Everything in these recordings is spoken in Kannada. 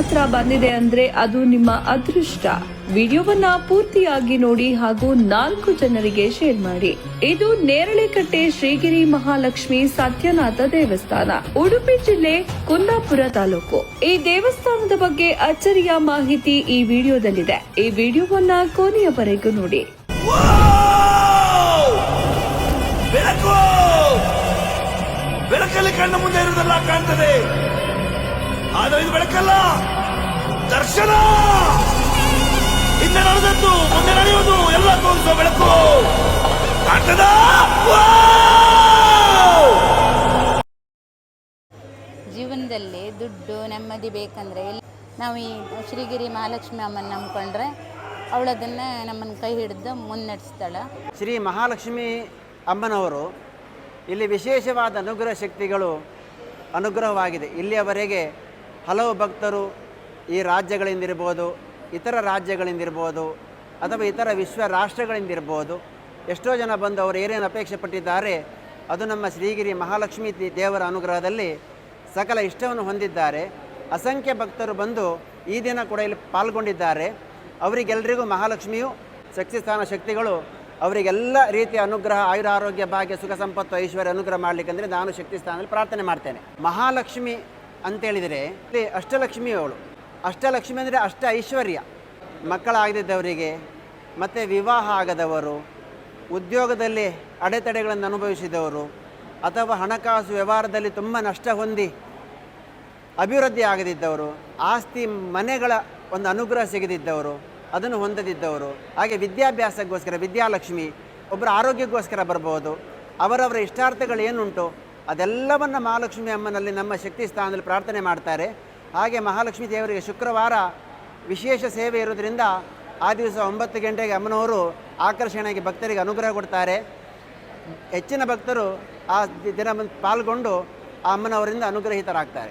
ಹತ್ರ ಬಂದಿದೆ ಅಂದ್ರೆ ಅದು ನಿಮ್ಮ ಅದೃಷ್ಟ. ವಿಡಿಯೋವನ್ನ ಪೂರ್ತಿಯಾಗಿ ನೋಡಿ ಹಾಗೂ ನಾಲ್ಕು ಜನರಿಗೆ ಶೇರ್ ಮಾಡಿ. ಇದು ನೇರಳೆಕಟ್ಟೆ ಶ್ರೀಗಿರಿ ಮಹಾಲಕ್ಷ್ಮಿ ಸತ್ಯನಾಥ ದೇವಸ್ಥಾನ, ಉಡುಪಿ ಜಿಲ್ಲೆ ಕುಂದಾಪುರ ತಾಲೂಕು. ಈ ದೇವಸ್ಥಾನದ ಬಗ್ಗೆ ಅಚ್ಚರಿಯ ಮಾಹಿತಿ ಈ ವಿಡಿಯೋದಲ್ಲಿದೆ. ಈ ವಿಡಿಯೋವನ್ನ ಕೊನೆಯವರೆಗೂ ನೋಡಿ. ಬೆಳಕಲ್ಲಿ ಕಣ್ಣ ಮುಂದೆ ಕಾಣ್ತದೆ. ಇದು ಬೆಳಕಲ್ಲ. ದರ್ಶನ! ಹಿಂದೆ ನಡೆದದ್ದು ಮುಂದೆ ನಡೆಯುವುದು ಎಲ್ಲ ತೋರಿಸುವ ಬೆಳಕು. ಕಾಣ್ತದ? ಜೀವನದಲ್ಲಿ ದುಡ್ಡು ನೆಮ್ಮದಿ ಬೇಕಂದ್ರೆ ನಾವು ಈ ಶ್ರೀಗಿರಿ ಮಹಾಲಕ್ಷ್ಮಿ ಅಮ್ಮನ ನಂಬ್ಕೊಂಡ್ರೆ ಅವಳು ಅದನ್ನು ನಮ್ಮನ್ನು ಕೈ ಹಿಡಿದು ಮುನ್ನಡೆಸ್ತಾಳೆ. ಶ್ರೀ ಮಹಾಲಕ್ಷ್ಮಿ ಅಮ್ಮನವರು ಇಲ್ಲಿ ವಿಶೇಷವಾದ ಅನುಗ್ರಹ ಶಕ್ತಿಗಳು ಅನುಗ್ರಹವಾಗಿದೆ. ಇಲ್ಲಿಯವರೆಗೆ ಹಲವು ಭಕ್ತರು ಈ ರಾಜ್ಯಗಳಿಂದಿರ್ಬೋದು, ಇತರ ರಾಜ್ಯಗಳಿಂದಿರ್ಬೋದು, ಅಥವಾ ಇತರ ವಿಶ್ವ ರಾಷ್ಟ್ರಗಳಿಂದಿರ್ಬೋದು, ಎಷ್ಟೋ ಜನ ಬಂದು ಅವರು ಏನೇನು ಅಪೇಕ್ಷೆ ಪಟ್ಟಿದ್ದಾರೆ, ಅದು ನಮ್ಮ ಶ್ರೀಗಿರಿ ಮಹಾಲಕ್ಷ್ಮೀ ದೇವರ ಅನುಗ್ರಹದಲ್ಲಿ ಸಕಲ ಇಷ್ಟವನ್ನು ಹೊಂದಿದ್ದಾರೆ. ಅಸಂಖ್ಯ ಭಕ್ತರು ಬಂದು ಈ ದಿನ ಕೂಡ ಇಲ್ಲಿ ಪಾಲ್ಗೊಂಡಿದ್ದಾರೆ. ಅವರಿಗೆಲ್ಲರಿಗೂ ಮಹಾಲಕ್ಷ್ಮಿಯು ಶಕ್ತಿಸ್ಥಾನ ಶಕ್ತಿಗಳು, ಅವರಿಗೆಲ್ಲ ರೀತಿಯ ಅನುಗ್ರಹ, ಆಯುರ ಆರೋಗ್ಯ, ಭಾಗ್ಯ, ಸುಖ, ಸಂಪತ್ತು, ಐಶ್ವರ್ಯ ಅನುಗ್ರಹ ಮಾಡಲಿಕ್ಕಂದ್ರೆ ನಾನು ಶಕ್ತಿ ಸ್ಥಾನದಲ್ಲಿ ಪ್ರಾರ್ಥನೆ ಮಾಡ್ತೇನೆ. ಮಹಾಲಕ್ಷ್ಮಿ ಅಂತೇಳಿದರೆ ಇಲ್ಲಿ ಅಷ್ಟಲಕ್ಷ್ಮಿ ಅವಳು. ಅಷ್ಟಲಕ್ಷ್ಮಿ ಅಂದರೆ ಅಷ್ಟ ಐಶ್ವರ್ಯ. ಮಕ್ಕಳಾಗದಿದ್ದವರಿಗೆ, ಮತ್ತು ವಿವಾಹ ಆಗದವರು, ಉದ್ಯೋಗದಲ್ಲಿ ಅಡೆತಡೆಗಳನ್ನು ಅನುಭವಿಸಿದವರು, ಅಥವಾ ಹಣಕಾಸು ವ್ಯವಹಾರದಲ್ಲಿ ತುಂಬ ನಷ್ಟ ಹೊಂದಿ ಅಭಿವೃದ್ಧಿ ಆಗದಿದ್ದವರು, ಆಸ್ತಿ ಮನೆಗಳ ಒಂದು ಅನುಗ್ರಹ ಸಿಗದಿದ್ದವರು, ಅದನ್ನು ಹೊಂದದಿದ್ದವರು, ಹಾಗೆ ವಿದ್ಯಾಭ್ಯಾಸಕ್ಕೋಸ್ಕರ ವಿದ್ಯಾಲಕ್ಷ್ಮಿ, ಒಬ್ಬರ ಆರೋಗ್ಯಕ್ಕೋಸ್ಕರ ಬರ್ಬೋದು, ಅವರವರ ಇಷ್ಟಾರ್ಥಗಳು ಏನುಂಟು ಅದೆಲ್ಲವನ್ನು ಮಹಾಲಕ್ಷ್ಮಿ ಅಮ್ಮನಲ್ಲಿ ನಮ್ಮ ಶಕ್ತಿ ಸ್ಥಾನದಲ್ಲಿ ಪ್ರಾರ್ಥನೆ ಮಾಡ್ತಾರೆ. ಹಾಗೆ ಮಹಾಲಕ್ಷ್ಮಿ ದೇವರಿಗೆ ಶುಕ್ರವಾರ ವಿಶೇಷ ಸೇವೆ ಇರೋದರಿಂದ ಆ ದಿವಸ ಒಂಬತ್ತು ಗಂಟೆಗೆ ಅಮ್ಮನವರು ಆಕರ್ಷಣೆಗೆ ಭಕ್ತರಿಗೆ ಅನುಗ್ರಹ ಕೊಡ್ತಾರೆ. ಹೆಚ್ಚಿನ ಭಕ್ತರು ಆ ದಿನ ಪಾಲ್ಗೊಂಡು ಆ ಅಮ್ಮನವರಿಂದ ಅನುಗ್ರಹಿತರಾಗ್ತಾರೆ.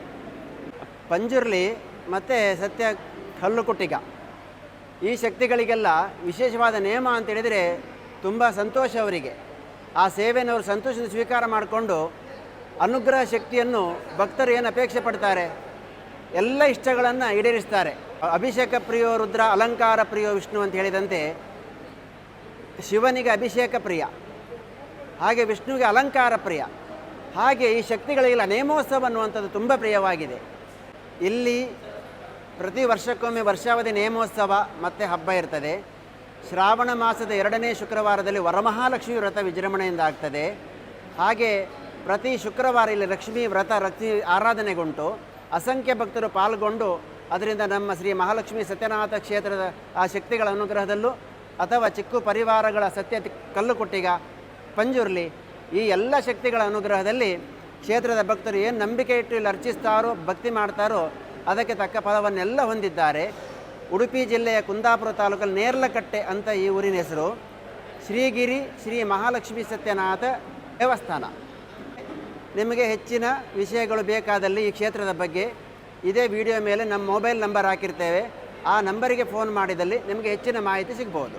ಪಂಜುರ್ಲಿ ಮತ್ತು ಸತ್ಯ ಕಲ್ಲುಕುಟ್ಟಿಗ. ಈ ಶಕ್ತಿಗಳಿಗೆಲ್ಲ ವಿಶೇಷವಾದ ನಿಯಮ ಅಂತ ಹೇಳಿದರೆ ತುಂಬ ಸಂತೋಷ ಅವರಿಗೆ. ಆ ಸೇವೆಯನ್ನು ಅವರು ಸಂತೋಷದಿಂದ ಸ್ವೀಕಾರ ಮಾಡಿಕೊಂಡು ಅನುಗ್ರಹ ಶಕ್ತಿಯನ್ನು ಭಕ್ತರು ಏನು ಅಪೇಕ್ಷೆ ಪಡ್ತಾರೆ? ಎಲ್ಲ ಇಷ್ಟಗಳನ್ನು ಈಡೇರಿಸ್ತಾರೆ. ಅಭಿಷೇಕ ಪ್ರಿಯೋ ರುದ್ರ, ಅಲಂಕಾರ ಪ್ರಿಯೋ ವಿಷ್ಣು ಅಂತ ಹೇಳಿದಂತೆ ಶಿವನಿಗೆ ಅಭಿಷೇಕ ಪ್ರಿಯ, ಹಾಗೆ ವಿಷ್ಣುವಿಗೆ ಅಲಂಕಾರ ಪ್ರಿಯ, ಹಾಗೆ ಈ ಶಕ್ತಿಗಳಿಗೆಲ್ಲ ನೇಮೋತ್ಸವ ಅನ್ನುವಂಥದ್ದು ತುಂಬ ಪ್ರಿಯವಾಗಿದೆ. ಇಲ್ಲಿ ಪ್ರತಿ ವರ್ಷಕ್ಕೊಮ್ಮೆ ವರ್ಷಾವಧಿ ನೇಮೋತ್ಸವ ಮತ್ತು ಹಬ್ಬ ಇರ್ತದೆ. ಶ್ರಾವಣ ಮಾಸದ ಎರಡನೇ ಶುಕ್ರವಾರದಲ್ಲಿ ವರಮಹಾಲಕ್ಷ್ಮಿ ವ್ರತ ವಿಜೃಂಭಣೆಯಿಂದ ಆಗ್ತದೆ. ಹಾಗೆ ಪ್ರತಿ ಶುಕ್ರವಾರ ಇಲ್ಲಿ ಲಕ್ಷ್ಮೀ ವ್ರತ ರಕ್ತಿ ಆರಾಧನೆಗುಂಟು. ಅಸಂಖ್ಯ ಭಕ್ತರು ಪಾಲ್ಗೊಂಡು ಅದರಿಂದ ನಮ್ಮ ಶ್ರೀ ಮಹಾಲಕ್ಷ್ಮಿ ಸತ್ಯನಾಥ ಕ್ಷೇತ್ರದ ಆ ಶಕ್ತಿಗಳ ಅನುಗ್ರಹದಲ್ಲೂ ಅಥವಾ ಚಿಕ್ಕು ಪರಿವಾರಗಳ ಸತ್ಯ ಕಲ್ಲು ಕಲ್ಲುಕುಟ್ಟಿಗ ಪಂಜುರ್ಲಿ ಈ ಎಲ್ಲ ಶಕ್ತಿಗಳ ಅನುಗ್ರಹದಲ್ಲಿ ಕ್ಷೇತ್ರದ ಭಕ್ತರು ಏನು ನಂಬಿಕೆ ಇಟ್ಟು ಇಲ್ಲಿ ಅರ್ಚಿಸ್ತಾರೋ, ಭಕ್ತಿ ಮಾಡ್ತಾರೋ ಅದಕ್ಕೆ ತಕ್ಕ ಫಲವನ್ನೆಲ್ಲ ಹೊಂದಿದ್ದಾರೆ. ಉಡುಪಿ ಜಿಲ್ಲೆಯ ಕುಂದಾಪುರ ತಾಲೂಕಲ್ಲಿ ನೇರ್ಲಕಟ್ಟೆ ಅಂತ ಈ ಊರಿನ ಹೆಸರು. ಶ್ರೀಗಿರಿ ಶ್ರೀ ಮಹಾಲಕ್ಷ್ಮಿ ಸತ್ಯನಾಥ ದೇವಸ್ಥಾನ. ನಿಮಗೆ ಹೆಚ್ಚಿನ ವಿಷಯಗಳು ಬೇಕಾದಲ್ಲಿ ಈ ಕ್ಷೇತ್ರದ ಬಗ್ಗೆ ಇದೇ ವಿಡಿಯೋ ಮೇಲೆ ನಮ್ಮ ಮೊಬೈಲ್ ನಂಬರ್ ಹಾಕಿರ್ತೇವೆ. ಆ ನಂಬರಿಗೆ ಫೋನ್ ಮಾಡಿದಲ್ಲಿ ನಿಮಗೆ ಹೆಚ್ಚಿನ ಮಾಹಿತಿ ಸಿಗ್ಬೋದು.